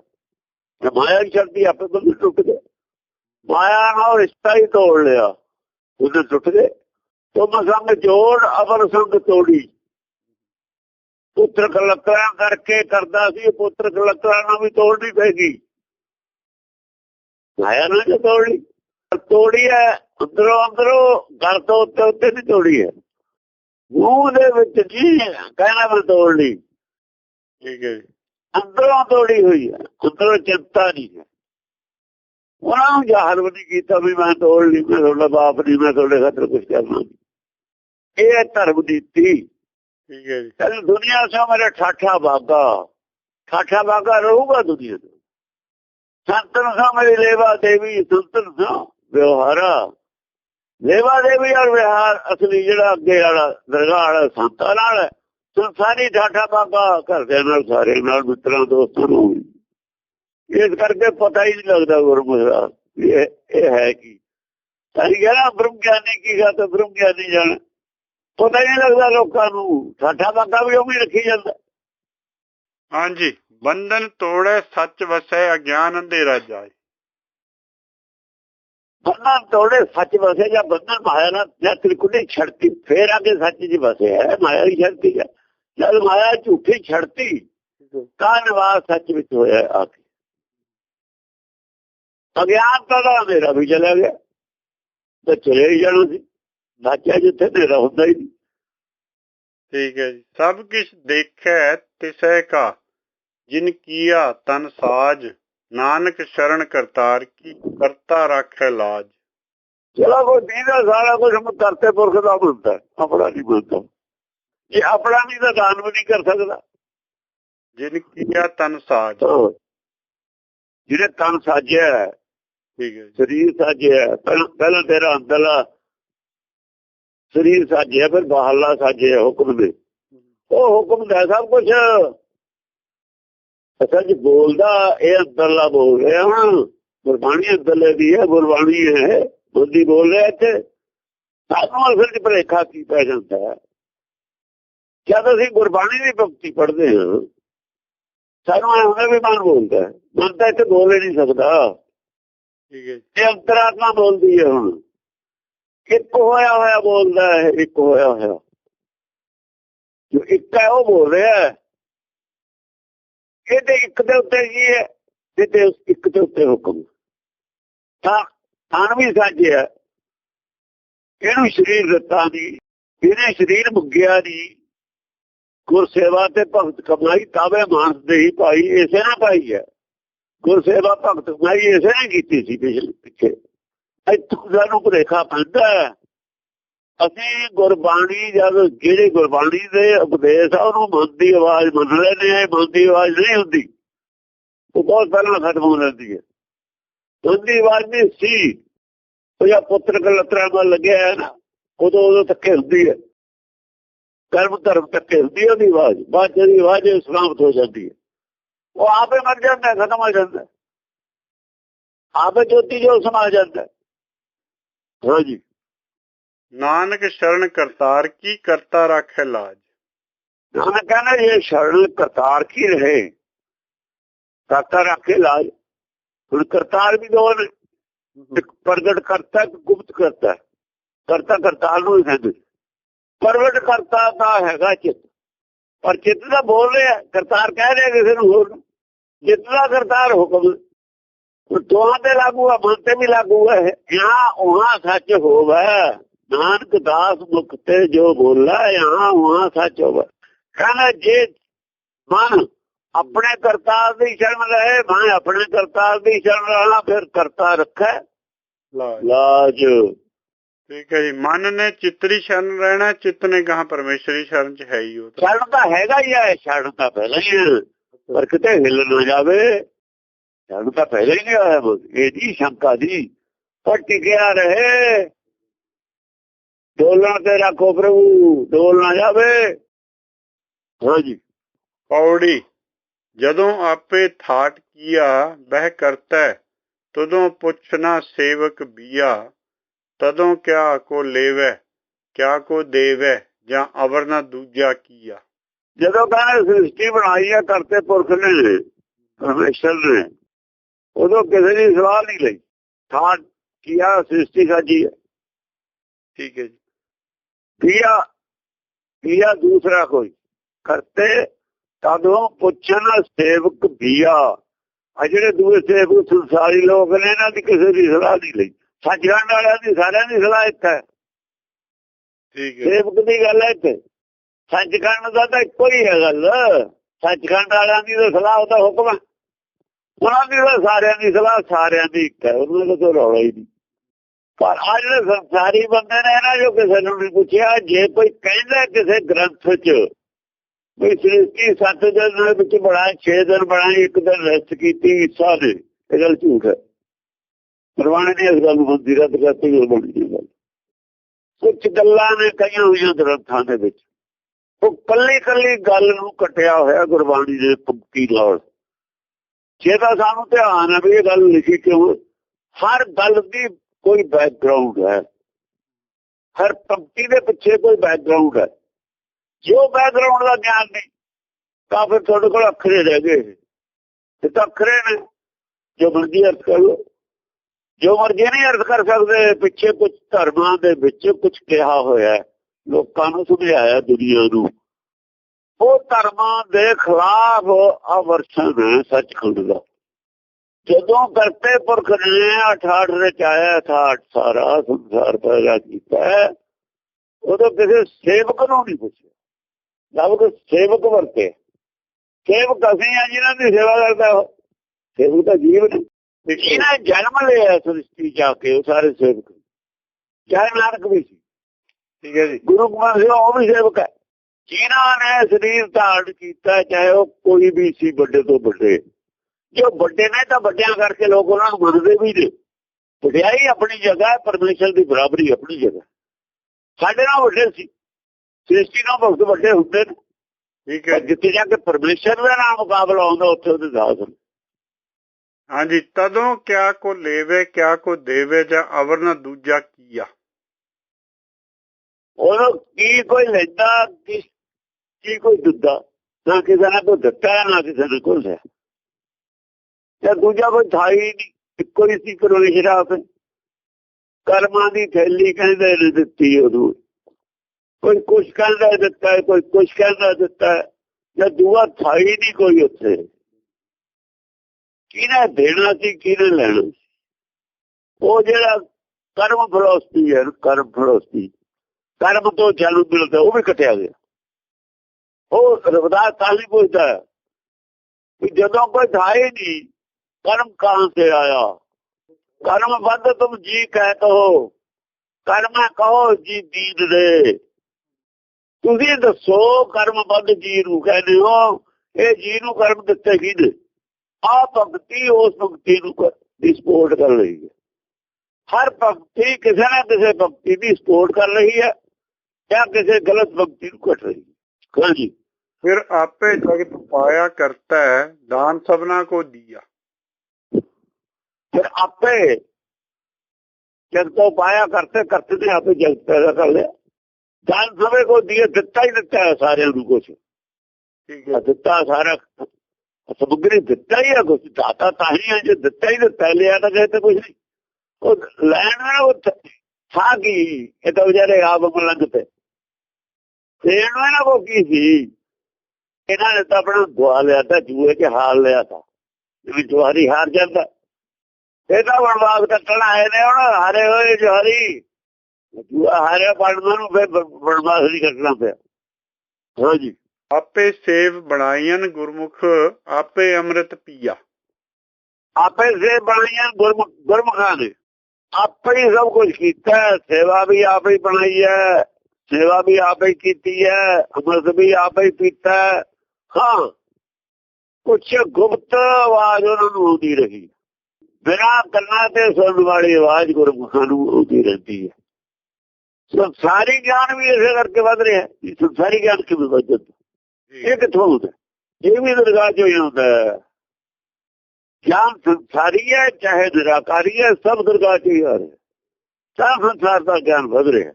ਮਾਇਆ ਦੀ ਛੜਤੀ ਆਪੇ ਬੰਦੇ ਟੁੱਟ ਮਾਇਆ ਨਾਲ ਰਿਸ਼ਤਾ ਹੀ ਤੋੜ ਲਿਆ। ਉਹਦੇ ਟੁੱਟ ਗਏ। ਤੁਮ ਸੰਗ ਜੋੜ, ਅਵਰ ਸੰਗ ਤੋੜੀ। ਪੁੱਤਰ ਕਲਕਰਾਂ ਕਰਕੇ ਕਰਦਾ ਸੀ, ਪੁੱਤਰ ਕਲਕਰਾਂ ਨੂੰ ਵੀ ਤੋੜਨੀ ਪੈਗੀ ਮਾਇਆ ਨਾਲ ਜੋ ਤੋੜ ਲਈ। ਤੋੜੀ ਹੈ ਅੰਦਰੋਂ ਅੰਦਰੋਂ ਘਰ ਤੋਂ ਉੱਤੇ ਉੱਤੇ ਨਹੀਂ ਤੋੜੀ ਹੈ। ਮੂੰਹ ਦੇ ਵਿੱਚ ਜੀ ਕਹਿਣਾ ਮੈਂ ਤੋੜ ਲਈ। ਠੀਕ ਹੈ ਅੰਦਰੋਂ ਤੋੜੀ ਹੋਈ ਹੈ ਅੰਦਰੋਂ ਚਿੰਤਾ ਨਹੀਂ ਹੈ। ਉਹਨਾਂ ਨੂੰ ਜ਼ਾਹਰ ਵੀ ਨਹੀਂ ਕੀਤਾ ਵੀ ਮੈਂ ਤੋੜ ਲਈ ਮੈਂ ਤੁਹਾਡਾ ਬਾਪ ਨਹੀਂ ਮੈਂ ਤੁਹਾਡੇ ਖਾਤਰ ਕੁਝ ਕਰਨਾ ਇਹ ਹੈ ਧਰਮ ਨੀਤੀ। ਠੀਕ ਹੈ ਜੀ। ਦੁਨੀਆ ਸੋ ਮੇਰੇ ਠਾਠਾ ਬਾਗਾ। ਠਾਠਾ ਬਾਗਾ ਰਹੂਗਾ ਦੁਨੀਆ ਤੇ। ਸੰਤਨ ਸੋ ਮੇਰੀ ਲੇਵਾ ਦੇਵੀ ਸੰਤਨ ਸੋ ਵਿਵਹਾਰਾ। ਲੇਵਾ ਦੇਵੀ ਔਰ ਵਿਹਾਰ ਅਸਲੀ ਜਿਹੜਾ ਅੱਗੇ ਵਾਲਾ, ਦਰਗਾਹ ਵਾਲਾ, ਸੰਤਾਂ ਨਾਲ ਸੰਸਾਰੀ ਠਾਠਾ ਬਾਗਾ ਘਰਦਿਆਂ ਨਾਲ ਸਾਰੇ ਨਾਲ, ਮਿੱਤਰਾਂ, ਦੋਸਤਾਂ ਨੂੰ ਇਸ ਕਰਕੇ ਪਤਾ ਹੀ ਨਹੀਂ ਲੱਗਦਾ ਗੁਰਮੁਖ ਦਾ ਇਹ ਇਹ ਹੈ ਕੀ। ਸਾਰੀ ਕਹਿੰਦਾ ਬ੍ਰਹਮ ਗਿਆਨੀ ਕੀ ਗਾ ਤਾਂ ਬ੍ਰਹਮ ਗਿਆਨੀ ਜਾਣ। ਪਤਾ ਹੀ ਨਹੀਂ ਲੱਗਦਾ ਲੋਕਾਂ ਨੂੰ। ਠਾਠਾ ਬਾਗਾ ਵੀ ਉਹ ਵੀ ਰੱਖੀ ਜਾਂਦਾ। ਹਾਂਜੀ। ਬੰਧਨ ਤੋੜੈ, ਸੱਚ ਵਸੈ, ਅਗਿਆਨ ਅੰਧੇਰਾ ਜਾਏ। ਬੰਧਨ ਤੋੜੇ, ਸੱਚ ਵਸੇ ਜਾਂ ਬੰਧਨ ਮਾਇਆ ਨਾਲ, ਜਾਂ ਤ੍ਰਿਕੁਟੀ ਛੜਤੀ, ਫੇਰ ਆ ਕੇ ਸੱਚ ਜੀ ਵਸੇ ਹੈ, ਮਾਇਆ ਦੀ ਛੜਤੀ ਹੈ। ਜਦ ਮਾਇਆ ਝੂਠੀ ਛੜਤੀ ਤਾਂ ਨਿਵਾਸ ਸੱਚ ਵਿੱਚ ਹੋਇਆ ਆ ਕੇ ਅਗਿਆਨ ਤਾਂ ਮੇਰਾ ਵੀ ਚਲਾ ਗਿਆ। ਤੇ ਚਲੇ ਹੀ ਜਾਣਾ ਸੀ। ਨਾਚਿਆ ਜਿੱਥੇ ਮੇਰਾ ਹੁੰਦਾ ਹੀ ਠੀਕ ਹੈ ਜੀ। ਸਭ ਕਿਛ ਦੇਖੈ ਤਿਸੈ ਕਾ ਜਿਨ ਕੀਆ ਤਨ ਸਾਜ। ਨਾਨਕ ਸ਼ਰਨ ਕਰਤਾਰ ਕੀ ਕਰਤਾ ਰਾਖੈ ਲਾਜ। ਚਲਾ ਕੋਈ ਦੀਦਾ ਸਾਰਾ ਕੁਝ ਹਮ ਕਰਤੇ ਪੁਰਖ ਦਾ ਹੁੰਦਾ ਆਪਣਾ ਨਹੀਂ ਬੋਲਦਾ ਇਹ ਆਪਣਾ ਨਹੀਂ ਤਾਂ ਦਾਨ ਵੀ ਨਹੀਂ ਕਰ ਸਕਦਾ। ਜਿਨ ਕੀਆ ਤਨ ਸਾਜ। ਜਿਹਨੇ ਤਨ ਸਾਜਿਆ ਠੀਕ ਹੈ ਸਰੀਰ ਸਾਜਿਆ ਪਹਿਲਾਂ ਤੇਰਾ ਅੰਦਰਲਾ ਸਰੀਰ ਸਾਜਿਆ ਫਿਰ ਬਾਹਰਲਾ ਸਾਜਿਆ ਹੁਕਮ ਦੇ। ਉਹ ਹੁਕਮ ਦਾ ਸਭ ਕੁਝ ਅਸਲ ਜੀ ਬੋਲਦਾ ਇਹ ਅੰਦਰਲਾ ਬੋਲ ਰਿਹਾ ਹੁਣ ਗੁਰਬਾਣੀ ਅੰਦਰਲੇ ਦੀ ਹੈ ਗੁਰਬਾਣੀ ਹੈ। ਬੁੱਧੀ ਬੋਲ ਰਿਹਾ ਇੱਥੇ। ਸਾਨੂੰ ਅਸਲ ਚ ਭਰੇਖਾ ਕੀ ਪੈ ਜਾਂਦਾ ਹੈ? ਜਦ ਅਸੀਂ ਗੁਰਬਾਣੀ ਦੀ ਭਗਤੀ ਪੜ੍ਹਦੇ ਹਾਂ ਸਾਨੂੰ ਐ ਹੁੰਦਾ ਵੀ ਮਨ ਬੋਲਦਾ ਹੈ। ਮਨ ਤਾਂ ਇੱਥੇ ਬੋਲ ਹੀ ਨਹੀਂ ਸਕਦਾ। ਠੀਕ ਹੈ ਇਹ ਅੰਤਰਾਤਮਾ ਬੋਲਦੀ ਹੈ ਹੁਣ। ਇੱਕ ਹੋਇਆ ਹੋਇਆ ਬੋਲਦਾ ਹੈ ਇੱਕ ਹੋਇਆ ਹੋਇਆ। ਜੋ ਇੱਕ ਹੈ ਉਹ ਬੋਲ ਰਿਹਾ ਹੈ। ਇਹਦੇ ਇੱਕ ਦੇ ਉੱਤੇ ਕੀ ਹੈ? ਇਹਦੇ ਉਸ ਇੱਕ ਦੇ ਉੱਤੇ ਹੁਕਮ। ਤਾਂ ਥਾਨ ਵੀ ਸਾਜਿਆ ਇਹਨੂੰ ਸਰੀਰ ਦਿੱਤਾ ਨਹੀਂ। ਇਹਨੇ ਸਰੀਰ ਮੁੱਗਿਆ ਨਹੀਂ। ਗੁਰ ਸੇਵਾ ਤੇ ਭਗਤ ਕਮਾਈ ਤਾਵੇ ਮਾਨਸ ਦੇ ਹੀ ਭਾਈ, ਇਸੇ ਨਾਲ ਪਾਈ ਹੈ। ਗੁਰ ਸੇਵਾ ਭਗਤ ਕਮਾਈ ਇਸੇ ਨੇ ਕੀਤੀ ਸੀ ਪਿਛਲੇ ਪਿੱਛੇ। ਇੱਥੋਂ ਸਾਨੂੰ ਭੁਲੇਖਾ ਪੈਂਦਾ ਅਸੀਂ ਗੁਰਬਾਣੀ ਜਦ ਜਿਹੜੇ ਗੁਰਬਾਣੀ ਦੇ ਉਪਦੇਸ਼ ਆ, ਉਹਨੂੰ ਮਨ ਦੀ ਆਵਾਜ਼ ਮੰਨ ਲੈਂਦੇ ਆ ਮਨ ਦੀ ਆਵਾਜ਼ ਨਹੀਂ ਹੁੰਦੀ। ਉਹ ਬਹੁਤ ਪਹਿਲਾਂ ਖਤਮ ਹੋ ਜਾਂਦੀ ਹੈ। ਮਨ ਦੀ ਆਵਾਜ਼ ਨਹੀਂ ਸੀ। ਉਹ ਜਾਂ ਪੁੱਤਰ ਕਲਤਰਾ ਨਾਲ ਲੱਗਿਆ ਹੈ ਨਾ, ਉਦੋਂ ਉਦੋਂ ਤੱਕੇ ਹੁੰਦੀ ਹੈ। ਕਰਮ ਧਰਮ ਤੱਕੇ ਹੁੰਦੀ ਹੈ ਉਹਦੀ ਆਵਾਜ਼। ਬਾਅਦ ਚ ਆਵਾਜ਼ ਸਲਾਮਤ ਹੋ ਜਾਂਦੀ ਹੈ। ਉਹ ਆਪੇ ਮਰ ਜਾਂਦਾ ਖਤਮ ਹੋ ਜਾਂਦਾ ਆਪੇ ਜੋਤੀ ਜੋ ਸਮਾ ਜਾਂਦਾ ਹਾਂਜੀ। ਨਾਨਕ ਸ਼ਰਨ ਕਰਤਾਰ ਕੀ ਕਰਤਾ ਰੱਖੇ ਲਾਜ ਨਾਨਕ ਕਹਿੰਦਾ ਜੇ ਸ਼ਰਨ ਕਰਤਾਰ ਕੀ ਰਹੇ ਕਰਤਾ ਰੱਖੇ ਲਾਜ ਹੁਣ ਕਰਤਾਰ ਵੀ ਦੋ ਪ੍ਰਗਟ ਕਰਤਾ ਗੁਪਤ ਕਰਤਾ ਕਰਤਾ ਕਰਤਾਰ ਨੂੰ ਹੀ ਕਹਿੰਦੇ ਪ੍ਰਗਟ ਕਰਤਾ ਦਾ ਹੈਗਾ ਚਿੱਤ ਪਰ ਚਿੱਤ ਦਾ ਬੋਲ ਰਿਹਾ ਕਰਤਾਰ ਕਹਿ ਰਿਹਾ ਕਿਸੇ ਨੂੰ ਹੋਰ ਚਿੱਤ ਦਾ ਕਰਤਾਰ ਹੁਕਮ ਦੋਹਾਂ ਤੇ ਲਾਗੂ ਆ ਮਨ ਤੇ ਵੀ ਲਾਗੂ ਹੈ ਜਾਂ ਉਹਾਂ ਸੱਚ ਹੋਵੇ ਨਾਨਕ ਦਾਸ ਮੁਖ ਤੇ ਜੋ ਬੋਲਾ ਹਾਂ ਹਾਂ ਸੱਚ ਹੋਵੇ। ਕਹਿੰਦਾ ਜੇ ਮਨ ਆਪਣੇ ਕਰਤਾਰ ਦੀ ਸ਼ਰਨ ਰਹੇ ਮੈਂ ਆਪਣੇ ਕਰਤਾਰ ਦੀ ਸ਼ਰਨ ਰਹਿਣਾ ਫਿਰ ਕਰਤਾ ਰੱਖੇ। ਲਾਜ। ਠੀਕ ਹੈ ਜੀ। ਮਨ ਨੇ ਚਿੱਤਰੀ ਸ਼ਰਨ ਰਹਿਣਾ ਚਿੱਤ ਨੇ ਗਾਹ ਪਰਮੇਸ਼ਰੀ ਸ਼ਰਨ ਚ ਹੈ ਹੀ ਉਹ ਸ਼ਰਨ ਤਾਂ ਹੈਗਾ ਹੀ ਆ ਸ਼ਰਨ ਤਾਂ ਪਹਿਲਾਂ ਹੀ ਪਰ ਕਿਤੇ ਹਿੱਲ ਨਾ ਜਾਵੇ। ਸ਼ਰਨ ਤਾਂ ਪਹਿਲਾਂ ਹੀ ਨਹੀਂ ਆਇਆ ਇਹ ਜੀ ਸ਼ੰਕਾ ਦੀ ਪਰ ਟਿਕਿਆ ਰਹੇ। ਡੋਲਣ ਤੇ ਰੱਖੋ ਪ੍ਰਭੂ ਡੋਲ ਨਾ ਜਾਵੇ। ਹਾਂਜੀ। ਪੌੜੀ ਜਦੋਂ ਆਪੇ ਥਾਟ ਕੀਆ ਬਹਿ ਕਰਤਾ ਤਦੋਂ ਪੁੱਛਣਾ ਸੇਵਕ ਬੀਆ ਤਦੋਂ ਕਿਆ ਕੋ ਲੇਵੈ ਕਿਆ ਕੋ ਦੇਵੈ ਜਾਂ ਅਵਰ ਨਾ ਦੂਜਾ ਕੀਆ। ਜਦੋਂ ਕਹਿੰਦੇ ਸ੍ਰਿਸ਼ਟੀ ਬਣਾਈ ਹੈ ਕਰਤੇ ਪੁਰਖ ਨੇ ਪਰਮੇਸ਼ਰ ਨੇ ਉਦੋਂ ਕਿਸੇ ਦੀ ਸਲਾਹ ਨਹੀਂ ਲਈ। ਥਾਟ ਕੀਆ ਸ੍ਰਿਸ਼ਟੀ ਸਾਜੀ ਹੈ ਠੀਕ ਹੈ ਜੀ। ਕੀਆ? ਕੀਆ ਦੂਸਰਾ ਕੋਈ? ਕਰਤੇ ਤਦੋਂ ਪੁੱਛਣ ਸੇਵਕ ਬੀਆ ਆ ਜਿਹੜੇ ਦੂਏ ਸੇਵਕ ਸੰਸਾਰੀ ਲੋਕ ਨੇ ਇਹਨਾਂ ਦੀ ਕਿਸੇ ਦੀ ਸਲਾਹ ਨਹੀਂ ਲਈ। ਸੱਚਖੰਡ ਵਾਲਿਆਂ ਦੀ ਸਾਰਿਆਂ ਦੀ ਸਲਾਹ ਇੱਕ ਹੈ। ਠੀਕ ਹੈ। ਸੇਵਕ ਦੀ ਗੱਲ ਹੈ ਇੱਥੇ। ਸੱਚਖੰਡ ਦਾ ਤਾਂ ਇੱਕੋ ਹੀ ਹੈ ਗੱਲ। ਸੱਚਖੰਡ ਵਾਲਿਆਂ ਦੀ ਤਾਂ ਸਲਾਹ ਉਹਦਾ ਹੁਕਮ ਹੈ। ਉਹਨਾਂ ਦੀ ਤਾਂ ਸਾਰਿਆਂ ਦੀ ਸਲਾਹ ਸਾਰਿਆਂ ਦੀ ਇੱਕ ਹੈ। ਉਹਨਾਂ ਦਾ ਕੋਈ ਰੌਲਾ ਹੀ ਨਹੀਂ। ਪਰ ਆ ਜਿਹੜੇ ਸੰਸਾਰੀ ਬੰਦੇ ਨੇ ਇਹਨਾਂ ਜੋ ਕਿਸੇ ਨੂੰ ਨਹੀਂ ਪੁੱਛਿਆ, ਜੇ ਕੋਈ ਕਹਿੰਦਾ ਕਿਸੇ ਗ੍ਰੰਥ 'ਚ ਵੀ ਸ੍ਰਿਸ਼ਟੀ ਸੱਤ ਦਿਨ ਦੇ ਵਿੱਚ ਬਣਾ 6 ਦਿਨ ਬਣਾਈ ਇੱਕ ਦਿਨ ਰੈਸਟ ਕੀਤੀ, ਈਸਾ ਇਹ ਗੱਲ ਝੂਠ ਹੈ। ਪਰਵਾਣੇ ਨੇ ਇਸ ਗੱਲ ਨੂੰ ਮੰਦੀ ਰੱਦ ਕਰਤੀ ਗੱਲ ਬਣੀ ਗੱਲ। ਕੁਝ ਗੱਲਾਂ ਨੇ ਕਹੀਆਂ ਹੋਈਆਂ ਗ੍ਰੰਥਾਂ ਦੇ ਵਿੱਚ। ਉਹ ਕੱਲੀ ਕੱਲੀ ਗੱਲ ਨੂੰ ਕਟਿਆ ਹੋਇਆ ਗੁਰਬਾਣੀ ਦੇ ਪੰਕਤੀ ਨਾਲ। ਜੇ ਤਾਂ ਸਾਨੂੰ ਧਿਆਨ ਹੈ ਵੀ ਇਹ ਗੱਲ ਲਿਖੀ ਕਿਉਂ? ਹਰ ਗੱਲ ਦੀ ਕੋਈ ਬੈਕਗ੍ਰਾਉਂਡ ਹੈ। ਹਰ ਪੰਕਤੀ ਦੇ ਪਿੱਛੇ ਕੋਈ ਬੈਕਗ੍ਰਾਉਂਡ ਹੈ। ਜੋ ਬੈਕਗ੍ਰਾਉਂਡ ਦਾ ਗਿਆਨ ਨਹੀਂ, ਤਾਂ ਫਿਰ ਤੁਹਾਡੇ ਕੋਲ ਅੱਖਰੇ ਰਹਿ ਗਏ ਇਹ। ਤਾਂ ਅੱਖਰੇ ਨੇ, ਜੋ ਮਰਜ਼ੀ ਅਰਥ ਕਰ ਲੋ ਜੋ ਮਰਜ਼ੀ ਨਹੀਂ ਅਰਥ ਕਰ ਸਕਦੇ, ਪਿੱਛੇ ਕੁਝ ਧਰਮਾਂ ਦੇ ਵਿੱਚ ਕੁਝ ਕਿਹਾ ਹੋਇਆ ਲੋਕਾਂ ਨੂੰ ਸਮਝਾਇਆ ਦੁਨੀਆ ਨੂੰ। ਉਹ ਧਰਮਾਂ ਦੇ ਖਿਲਾਫ ਆਵਰਸ਼ਨ ਹੈ ਸੱਚਖੰਡ ਦਾ। ਜਦੋਂ ਕਰਤੇ ਪੁਰਖ ਨੇ 68 ਰਚਾਇਆ ਠਾਠ ਸਾਰਾ ਸੰਸਾਰ ਪੈਦਾ ਕੀਤਾ ਉਦੋਂ ਕਿਸੇ ਸੇਵਕ ਨੂੰ ਨਹੀਂ ਪੁੱਛਿਆ। ਜਦ ਸੇਵਕ ਵਰਤੇ। ਸੇਵਕ ਅਸੀਂ ਆ ਜਿਨ੍ਹਾਂ ਦੀ ਸੇਵਾ ਕਰਦਾ ਉਹ ਸੇਵਕ ਤਾਂ ਜੀਵ ਨੇ। ਜਿਹਨੇ ਜਨਮ ਲਿਆ ਸ੍ਰਿਸ਼ਟੀ ਜਾ ਕੇ ਉਹ ਸਾਰੇ ਸੇਵਕ ਚਾਹੇ ਨਾਨਕ ਵੀ ਸੀ। ਠੀਕ ਹੈ ਜੀ। ਗੁਰੂ ਗੋਬਿੰਦ ਸਿੰਘ ਉਹ ਵੀ ਸੇਵਕ ਹੈ। ਜਿਨ੍ਹਾਂ ਨੇ ਸਰੀਰ ਧਾਰਨ ਕੀਤਾ ਚਾਹੇ ਉਹ ਕੋਈ ਵੀ ਸੀ ਵੱਡੇ ਤੋਂ ਵੱਡੇ। ਜੋ ਵੱਡੇ ਨੇ ਤਾਂ ਵੱਡਿਆਂ ਕਰਕੇ ਲੋਕ ਉਹਨਾਂ ਨੂੰ ਮੰਨਦੇ ਵੀ ਨੇ। ਵਡਿਆਈ ਆਪਣੀ ਜਗ੍ਹਾ ਪਰਮੇਸ਼ਰ ਦੀ ਬਰਾਬਰੀ ਆਪਣੀ ਜਗ੍ਹਾ ਸਾਡੇ ਨਾਲ ਵੱਡੇ ਸੀ। ਸ੍ਰਿਸ਼ਟੀ ਨਾਲ ਬਹੁਤ ਵੱਡੇ ਹੁੰਦੇ ਨੇ। ਠੀਕ ਹੈ। ਜਿੱਥੇ ਜਾ ਕੇ ਪਰਮੇਸ਼ਰ ਦੇ ਨਾਲ ਮੁਕਾਬਲਾ ਆਉਂਦਾ ਉੱਥੇ ਉਹਦੇ ਦਾਸ ਨੇ ਹਾਂਜੀ ਤਦੋਂ ਕਿਆ ਕੋ ਲੇਵੇ ਕਿਆ ਕੋ ਦੇਵੇ ਜਾਂ ਅਵਰ ਨਾ ਦੂਜਾ ਕੀਆ ਉਹਨੂੰ ਕੀ ਕੋਈ ਲੈਂਦਾ ਕੀ ਕੀ ਕੋਈ ਦਿੰਦਾ ਨਾ ਕਿਸੇ ਨੇ ਕੋਈ ਦਿੱਤਾ ਨਾ ਕਿਸੇ ਨੇ ਕੋਈ ਲਿਆ। ਜਾਂ ਦੂਜਾ ਕੋਈ ਥਾਈ ਨਹੀਂ ਇੱਕੋ ਹੀ ਸੀ ਪਰਮੇਸ਼ਰ ਆਪ ਕਰਮਾਂ ਦੀ ਥੈਲੀ ਕਹਿੰਦੇ ਨੇ ਦਿੱਤੀ ਉਹਨੂੰ। ਕੋਈ ਕੁਛ ਕਹਿੰਦਾ ਦਿੱਤਾ ਹੈ, ਕੋਈ ਕੁਛ ਕਹਿੰਦਾ ਦਿੱਤਾ ਹੈ। ਜਾਂ ਦੂਆ ਥਾ ਨਹੀਂ ਕੋਈ ਉੱਥੇ। ਕਿਹਨੇ ਦੇਣਾ ਸੀ ਕਿਹਨੇ ਲੈਣਾ ਸੀ? ਉਹ ਜਿਹੜਾ ਕਰਮ ਫਰੋਸਤੀ ਹੈ ਕਰਮ ਫਰੋਸਤੀ। ਕਰਮ ਤੋਂ ਜਨਮ ਮਿਲਦਾ ਉਹ ਵੀ ਕਟਿਆ ਗਿਆ। ਉਹ ਰਵਦਾਸ ਕਾਲੀ ਪੁੱਛਦਾ ਹੈ ਜਦੋਂ ਕੋਈ ਥਾ ਹੀ ਨਹੀਂ ਕਰਮ ਕਾਂ ਤੇ आया कर्म बद तुम जी कह कहो कर्म कहो ਜੀ ਦੀਨ ਦੇ। ਤੁਸੀਂ ਦੱਸੋ ਕਰਮ ਬੰਦ ਜੀ ਨੂੰ ਕਹਿੰਦੇ ਹੋ ਇਹ ਜੀ ਨੂੰ ਕਰਮ ਦਿੱਤੇ ਕੀ ਨੇ ਆ ਭਗਤੀ ਉਸ ਭਗਤੀ ਨੂੰ ਸਪੋਰਟ ਕਰ ਰਹੀ ਹੈ। ਹਰ ਭਗਤੀ ਕਿਸੇ ਨਾ ਕਿਸੇ ਭਗਤੀ ਦੀ ਸਪੋਰਟ ਕਰ ਰਹੀ ਹੈ ਜਾਂ ਕਿਸੇ ਗਲਤ ਭਗਤੀ ਨੂੰ ਕੱਟ ਰਹੀ ਹੈ। ਹਾਂਜੀ। ਫਿਰ ਆਪੇ ਜਗਤ ਪਾਇਆ ਕਰਤਾ ਦਾਨ ਸਭਨਾ ਕੋ ਦਿਆ। ਫਿਰ ਆਪੇ ਜਦ ਤੋਂ ਪਾਇਆ ਕਰਤੇ ਕਰਤੇ ਨੇ ਆਪੇ ਜਗਤ ਪੈਦਾ ਕਰ ਲਿਆ। ਜਾਨ ਸਭੇ ਕੋ ਦਿਏ ਦਿੱਤਾ ਹੀ ਦਿੱਤਾ ਸਾਰਿਆਂ ਨੂੰ ਕੁਛ। ਠੀਕ ਹੈ। ਦਿੱਤਾ ਸਾਰਾ ਸਮਗਰੀ ਦਿੱਤਾ ਹੀ ਆ ਕੁਝ ਦਾਤਾ ਤਾਂ ਹੀ ਹੈ ਜੇ ਦਿੱਤਾ ਹੀ ਦਿੱਤਾ ਲਿਆ ਤਾਂ ਕਹਿੰਦੇ ਕੁਝ ਨਹੀਂ। ਉਹ ਲੈਣ ਵਾਲਾ ਉਹ ਥਾ ਕੀ ਇਹ ਤਾਂ ਵਿਚਾਰੇ ਆਪ ਮਲੰਗ ਤੇ। ਦੇਣ ਵਾਲਾ ਉਹ ਕੀ ਸੀ? ਇਹਨਾਂ ਨੇ ਤਾਂ ਆਪਣਾ ਦੁਆ ਲਿਆ ਤਾਂ ਜੂਏ 'ਚ ਹਾਰ ਲਿਆ ਤਾਂ। ਜਿਵੇਂ ਜਵਾਰੀ ਹਾਰ ਜਾਂਦਾ। ਇਹ ਤਾਂ ਬਰਬਾਦ ਕੱਟਣ ਆਏ ਨੇ ਹੁਣ ਹਾਰੇ ਹੋਏ ਜਵਾਰੀ। ਜੂਆ ਹਾਰਿਆ ਪੜਨ ਨੂੰ ਫਿਰ ਬਰਬਾਦ ਨਹੀਂ ਕੱਟਣਾ ਪਿਆ। ਹਾਂਜੀ ਆਪੇ ਸੇਵ ਬਣਾਈਆਂ ਗੁਰਮੁਖ ਆਪੇ ਅੰਮ੍ਰਿਤ ਪੀਆ। ਆਪੇ ਸੇ ਬਣਾਈਆਂ ਗੁਰਮੁਖ ਗੁਰਮੁਖਾਂ ਨੇ ਆਪੇ ਹੀ ਸਭ ਕੁਝ ਕੀਤਾ। ਸੇਵਾ ਵੀ ਆਪੇ ਹੀ ਬਣਾਈ ਹੈ। ਸੇਵਾ ਵੀ ਆਪੇ ਹੀ ਕੀਤੀ ਹੈ। ਅੰਮ੍ਰਿਤ ਵੀ ਆਪੇ ਹੀ ਪੀਤਾ ਹੈ। ਹਾਂ। ਕੁਛ ਗੁਪਤ ਆਵਾਜ਼ ਉਹਨਾਂ ਨੂੰ ਆਉਂਦੀ ਰਹੀ। ਬਿਨਾਂ ਕੰਨਾਂ ਤੇ ਸੁਣਨ ਵਾਲੀ ਆਵਾਜ਼ ਗੁਰਮੁਖਾਂ ਨੂੰ ਆਉਂਦੀ ਰਹਿੰਦੀ ਹੈ। ਸੰਸਾਰੀ ਗਿਆਨ ਵੀ ਇਸੇ ਕਰਕੇ ਵੱਧ ਰਿਹਾ ਹੈ ਸੰਸਾਰੀ ਗਿਆਨ ਕਿਵੇਂ ਵੱਧ ਜਾਂਦਾ ਇਹ ਕਿੱਥੋਂ ਹੁੰਦਾ ਇਹ ਵੀ ਦਰਗਾਹ ਚੋਂ ਹੀ ਹੁੰਦਾ ਹੈ। ਗਿਆਨ ਸੰਸਾਰੀ ਹੈ ਚਾਹੇ ਨਿਰਾਕਾਰੀ ਹੈ ਸਭ ਦਰਗਾਹ ਚੋਂ ਹੀ ਆ ਰਿਹਾ ਸਭ ਸੰਸਾਰ ਦਾ ਗਿਆਨ ਵਧ ਰਿਹਾ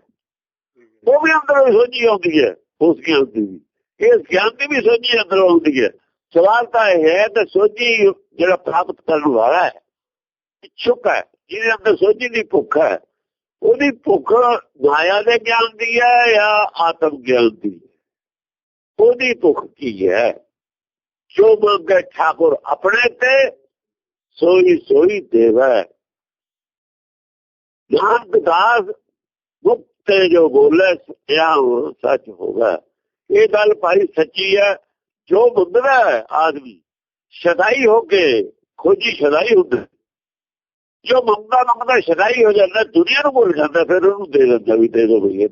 ਉਹ ਵੀ ਅੰਦਰੋਂ ਹੀ ਸੋਝੀ ਆਉਂਦੀ ਹੈ ਉਸ ਗਿਆਨ ਦੀ ਵੀ। ਇਸ ਗਿਆਨ ਦੀ ਵੀ ਸੋਝੀ ਅੰਦਰੋਂ ਆਉਂਦੀ ਹੈ। ਸਵਾਲ ਤਾਂ ਇਹ ਹੈ ਕਿ ਸੋਝੀ ਜਿਹੜਾ ਪ੍ਰਾਪਤ ਕਰਨ ਵਾਲਾ ਹੈ। ਇੱਛੁਕ ਹੈ ਜਿਹਦੇ ਅੰਦਰ ਸੋਝੀ ਦੀ ਭੁੱਖ ਹੈ ਉਹਦੀ ਭੁੱਖ ਮਾਇਆ ਦੇ ਗਿਆਨ ਦੀ ਹੈ ਜਾਂ ਆਤਮ ਗਿਆਨ ਦੀ ਹੈ? ਉਹਦੀ ਭੁੱਖ ਕੀ ਹੈ ਜੋ ਮੰਗੇ ਠਾਕੁਰ ਆਪਣੇ ਤੇ ਸੋਈ ਸੋਈ ਦੇਵੈ ਨਾਨਕ ਦਾਸ ਮੁਕਤ ਜੋ ਬੋਲੇ ਸਿਆ ਸੱਚ ਹੋਗਾ ਇਹ ਗੱਲ ਭਾਈ ਸੱਚੀ ਹੈ ਜੋ ਮੰਗਦਾ ਹੈ ਆਦਮੀ ਸਦਾਈ ਹੋ ਕੇ ਖੋਜੀ ਸਦਾਈ ਹੁੰਦਾ ਜੋ ਮੰਗਦਾ ਮੰਗਦਾ ਸਦਾਈ ਹੋ ਜਾਂਦਾ ਦੁਨੀਆ ਨੂੰ ਭੁੱਲ ਜਾਂਦਾ ਫਿਰ ਉਹਨੂੰ ਦੇ ਦਿੰਦਾ ਵੀ ਦੇ ਦੋ ਭਈਏ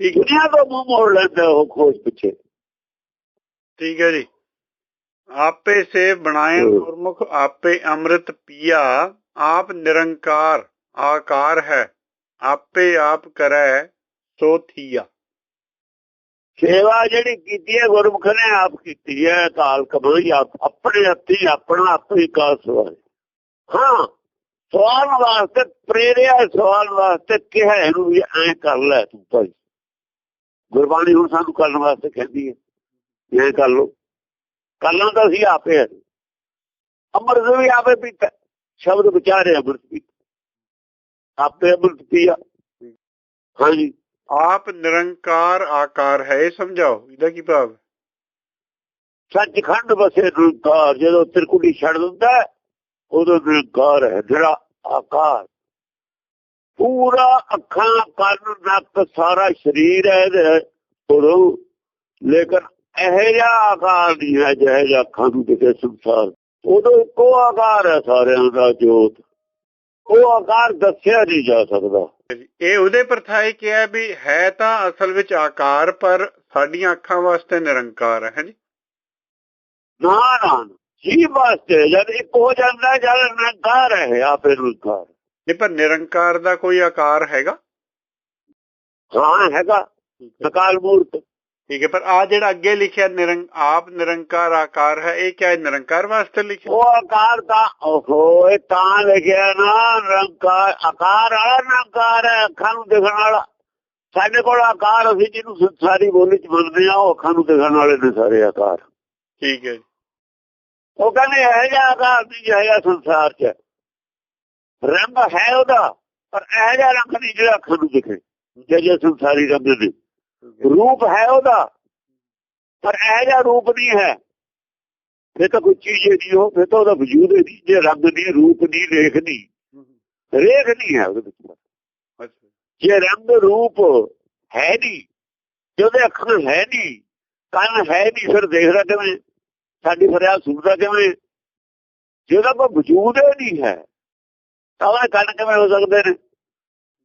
ਠੀਕ ਹੈ। ਦੁਨੀਆ ਤੋਂ ਮੂੰਹ ਮੋੜ ਲੈਂਦਾ ਉਹ ਖੋਜ ਪਿੱਛੇ। ਠੀਕ ਹੈ ਜੀ। ਆਪੇ ਸੇਵ ਬਣਾਏ। ਗੁਰਮੁਖ ਆਪੇ ਅੰਮ੍ਰਿਤ ਪੀਆ ਆਪ ਨਿਰੰਕਾਰ ਆਕਾਰ ਹੈ। ਆਪੇ ਆਪ ਕਰੈ ਸੋ ਥੀਆ। ਸੇਵਾ ਜਿਹੜੀ ਕੀਤੀ ਹੈ ਗੁਰਮੁਖ ਨੇ ਆਪ ਕੀਤੀ ਹੈ। ਕਾਲ ਆਪ ਆਪਣੇ ਹੱਥੀ ਆਪਣਾ ਆਪੇ ਕਾਸ ਵਾਲੇ ਹਾਂ। ਸਵਾਲ ਵਾਸਤੇ ਪ੍ਰੇਰਿਆ ਸਵਾਲ ਵਾਸਤੇ ਕਿਹਾ ਇਹਨੂੰ ਵੀ ਐਂ ਕਰ ਲੈ ਤੂੰ ਭਾਈ। ਗੁਰਬਾਣੀ ਹੁਣ ਸਾਨੂੰ ਕਰਨ ਵਾਸਤੇ ਕਹਿੰਦੀ ਹੈ ਇਹ ਕਰ ਲੋ ਕਰਨਾ ਤਾਂ ਅਸੀਂ ਆਪੇ ਅੰਮ੍ਰਿਤ ਵੀ ਆਪੇ ਪੀਤਾ ਸ਼ਬਦ ਵਿਚਾਰੇ ਅੰਮ੍ਰਿਤ ਪੀਤਾ ਆਪੇ ਅੰਮ੍ਰਿਤ ਪੀਆ। ਹਾਂਜੀ। ਆਪ ਨਿਰੰਕਾਰ ਆਕਾਰ ਹੈ ਇਹ ਸਮਝਾਓ। ਇਹਦਾ ਕੀ ਭਾਵ? ਸੱਚਖੰਡ ਵਸੇ ਨਿਰੰਕਾਰ ਜਦੋਂ ਤਿਰਕੁੜੀ ਛੱਡ ਦਿੰਦਾ ਉਦੋਂ ਨਿਰੰਕਾਰ ਹੈ ਜਿਹੜਾ ਆਕਾਰ। ਪੂਰਾ ਅੱਖਾਂ ਕੰਨ ਨੱਕ ਸਾਰਾ ਸਰੀਰ ਹੈ ਇਹਦੇ। ਉਦੋਂ ਲੇਕਿਨ ਇਹ ਜਿਹਾ ਆਕਾਰ ਨਹੀਂ ਹੈ ਜਿਹੇ ਜਿਹਾ ਅੱਖਾਂ ਨੂੰ ਦਿਖੇ ਸੰਸਾਰ। ਉਦੋਂ ਇੱਕੋ ਆਕਾਰ ਹੈ ਸਾਰਿਆਂ ਦਾ ਜੋਤ। ਉਹ ਆਕਾਰ ਦੱਸਿਆ ਨਹੀਂ ਜਾ ਸਕਦਾ। ਇਹ ਉਹਦੇ ਪਰਥਾਏ ਕਿਹਾ ਵੀ ਹੈ ਤਾਂ ਅਸਲ ਵਿੱਚ ਆਕਾਰ ਪਰ ਸਾਡੀਆਂ ਅੱਖਾਂ ਵਾਸਤੇ ਨਿਰੰਕਾਰ ਹੈ ਜੀ। ਨਾ ਨਾ। ਜੀ ਵਾਸਤੇ ਜਦ ਇੱਕ ਹੋ ਜਾਂਦਾ ਜਦ ਨਿਰੰਕਾਰ ਹੈ ਆਪੇ ਨਿਰੰਕਾਰ। ਨਹੀਂ ਪਰ ਨਿਰੰਕਾਰ ਦਾ ਕੋਈ ਆਕਾਰ ਹੈਗਾ? ਹਾਂ ਹੈਗਾ। ਅਕਾਲ ਮੂਰਤ। ਠੀਕ ਹੈ ਪਰ ਆ ਜਿਹੜਾ ਅੱਗੇ ਲਿਖਿਆ ਨਿਰੰਕ ਆਪ ਨਿਰੰਕਾਰ ਆਕਾਰ ਹੈ ਇਹ ਕਿਆ ਹੈ ਨਿਰੰਕਾਰ ਵਾਸਤੇ ਲਿਖਿਆ? ਉਹ ਆਕਾਰ ਤਾਂ ਓਹੋ ਇਹ ਤਾਂ ਲਿਖਿਆ ਨਾ ਨਿਰੰਕਾਰ ਆਕਾਰ ਵਾਲਾ ਨਿਰੰਕਾਰ ਹੈ ਅੱਖਾਂ ਨੂੰ ਦਿਖਣ ਵਾਲਾ। ਸਾਡੇ ਕੋਲ ਆਕਾਰ ਅਸੀਂ ਜਿਹਨੂੰ ਸਾਰੀ ਬੋਲੀ ਚ ਮੰਨਦੇ ਆ ਉਹ ਅੱਖਾਂ ਨੂੰ ਦਿਖਣ ਵਾਲੇ ਨੇ ਸਾਰੇ ਆਕਾਰ। ਠੀਕ ਹੈ ਉਹ ਕਹਿੰਦੇ ਇਹ ਜਿਹਾ ਆਕਾਰ ਨਹੀਂ ਹੈਗਾ ਸੰਸਾਰ 'ਚ ਰੰਗ ਹੈ ਉਹਦਾ ਪਰ ਇਹ ਜਿਹਾ ਰੰਗ ਨਹੀਂ ਜਿਹੜਾ ਅੱਖਾਂ ਨੂੰ ਦਿਖੇ ਜਿਹੜੇ ਸੰਸਾਰੀ ਰੰਗ ਨੇ ਰੂਪ ਹੈ ਉਹਦਾ ਪਰ ਇਹ ਜਿਹਾ ਰੂਪ ਨਹੀਂ ਹੈ। ਫਿਰ ਤਾਂ ਕੋਈ ਚੀਜ਼ ਹੀ ਨਹੀਂ ਉਹ ਫਿਰ ਤਾਂ ਉਹਦਾ ਵਜੂਦ ਹੀ ਨਹੀਂ ਜੇ ਰੰਗ ਨਹੀਂ ਰੂਪ ਨਹੀਂ ਰੇਖ ਨਹੀਂ ਰੇਖ ਨਹੀਂ ਹੈ ਉਹਦੇ ਵਿੱਚ। ਜੇ ਰੰਗ ਰੂਪ ਹੈ ਨਹੀਂ ਜੇ ਉਹਦੇ ਅੱਖਾਂ ਹੈ ਨਹੀਂ ਕੰਨ ਹੈ ਨਹੀਂ ਫਿਰ ਦੇਖਦਾ ਕਿਵੇਂ? ਸਾਡੀ ਫਰਿਆਦ ਸੁਣਦਾ ਕਿਵੇਂ? ਜਿਹਦਾ ਕੋਈ ਵਜੂਦ ਹੀ ਨਹੀਂ ਹੈ ਤਾਂ ਕੰਨ ਕਿਵੇਂ ਹੋ ਸਕਦੇ ਨੇ?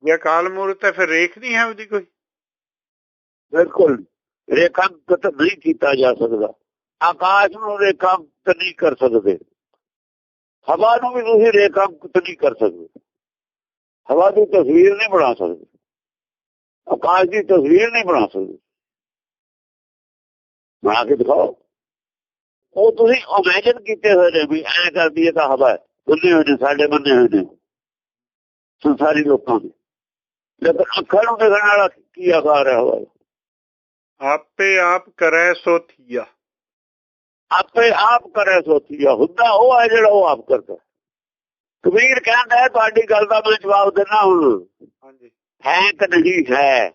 ਜੇ ਅਕਾਲ ਮੂਰਤ ਹੈ ਫਿਰ ਰੇਖ ਨਹੀਂ ਹੈ ਉਹਦੀ ਕੋਈ? ਬਿਲਕੁਲ ਰੇਖਾਂਕਿਤ ਨਹੀਂ ਕੀਤਾ ਜਾ ਸਕਦਾ। ਆਕਾਸ਼ ਨੂੰ ਰੇਖਾਂਕਿਤ ਨਹੀਂ ਕਰ ਸਕਦੇ। ਹਵਾ ਨੂੰ ਵੀ ਤੁਸੀਂ ਰੇਖਾਂਕਿਤ ਨਹੀਂ ਕਰ ਸਕਦੇ। ਹਵਾ ਦੀ ਤਸਵੀਰ ਨਹੀਂ ਬਣਾ ਸਕਦੇ। ਆਕਾਸ਼ ਦੀ ਤਸਵੀਰ ਨਹੀਂ ਬਣਾ ਸਕਦੇ। ਬਣਾ ਕੇ ਦਿਖਾਓ। ਉਹ ਤੁਸੀਂ ਇਮੇਜਿਨ ਕੀਤੇ ਹੋਏ ਨੇ ਵੀ ਐਂ ਕਰਦੀ ਹੈ ਤਾਂ ਹਵਾ ਬੰਨੇ ਹੋਏ ਨੇ ਸਾਡੇ ਬੰਨੇ ਹੋਏ ਨੇ। ਸੰਸਾਰੀ ਲੋਕਾਂ ਦੇ। ਲੇਕਿਨ ਅੱਖਾਂ ਨੂੰ ਦੇਖਣ ਵਾਲਾ ਕੀ ਆਕਾਰ ਹੈ ਹਵਾ? ਆਪੇ ਆਪ ਕਰੈ ਸੋ ਥੀਆ ਆਪੇ ਆਪ ਕਰੇ ਸੋਚੀਆ ਹੁੰਦਾ ਉਹ ਹੈ ਜਿਹੜਾ ਉਹ ਆਪ ਕਰਦਾ ਕਬੀਰ ਕਹਿੰਦਾ ਹੈ, ਤੁਹਾਡੀ ਗੱਲ ਦਾ ਮੈਂ ਜਵਾਬ ਦੇਣਾ ਹੁਣ। ਹਾਂਜੀ। ਹੈ ਕਿ ਨਹੀਂ ਹੈ?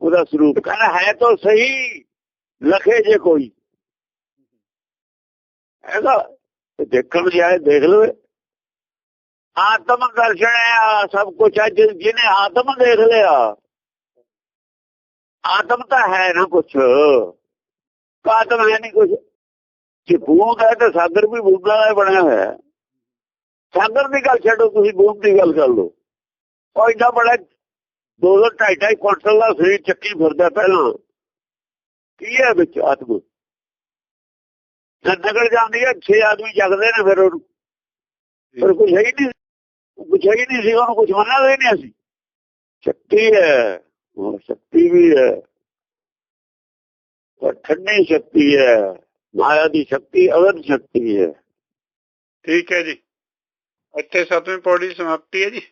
ਉਹਦਾ ਸਰੂਪ ਕਹਿੰਦਾ ਹੈ ਤਾਂ ਸਹੀ ਲਖੇ ਜੇ ਕੋਈ। ਐਸਾ ਤੇ ਦੇਖਣ ਜਾਏ ਦੇਖ ਲਵੇ। ਆਤਮ ਦਰਸ਼ਨ ਹੈ ਸਭ ਕੁਝ ਅੱਜ ਜਿਹਨੇ ਆਤਮ ਦੇਖ ਲਿਆ। ਆਤਮ ਤਾਂ ਹੈ ਨਾ ਕੁਛ। ਆਤਮ ਹੈ ਨਹੀਂ ਕੁਛ। ਜੇ ਬੂੰਦ ਹੈ ਤਾਂ ਸਾਗਰ ਵੀ ਬੂੰਦਾਂ ਦਾ ਬਣਿਆ ਹੋਇਆ ਹੈ। ਸਾਗਰ ਦੀ ਗੱਲ ਛੱਡੋ, ਤੁਸੀਂ ਬੂੰਦ ਦੀ ਗੱਲ ਕਰ ਲਓ। ਉਹ ਇੰਨਾ ਬੜਾ ਦੋ ਦੋ ਢਾਈ ਢਾਈ ਕੁਇੰਟਲ ਦਾ ਸਰੀਰ ਚੱਕੀ ਫਿਰਦਾ ਪਹਿਲਾਂ। ਕੀ ਹੈ ਵਿੱਚ ਆਤਮ? ਜਦ ਨਿਕਲ ਜਾਂਦੀ ਹੈ ਛੇ ਆਦਮੀ ਜਗਦੇ ਨੇ ਫਿਰ ਉਹਨੂੰ। ਪਰ ਕੁਝ ਹੈ ਨਹੀਂ ਕੁਝ ਹੈ ਨਹੀਂ ਸੀ ਉਹਨੂੰ ਕੁਝ ਮੰਨਣਾ ਨਹੀਂ ਅਸੀਂ। ਸ਼ਕਤੀ ਹੈ ਉਹ ਸ਼ਕਤੀ ਵੀ ਹੈ। ਪਰ ਠੰਡੀ ਸ਼ਕਤੀ ਹੈ ਮਾਇਆ ਦੀ ਸ਼ਕਤੀ ਅਵਰ ਸ਼ਕਤੀ ਹੈ। ਠੀਕ ਹੈ ਜੀ। ਇੱਥੇ ਸਤਵੀਂ ਪੌੜੀ ਸਮਾਪਤੀ ਹੈ ਜੀ।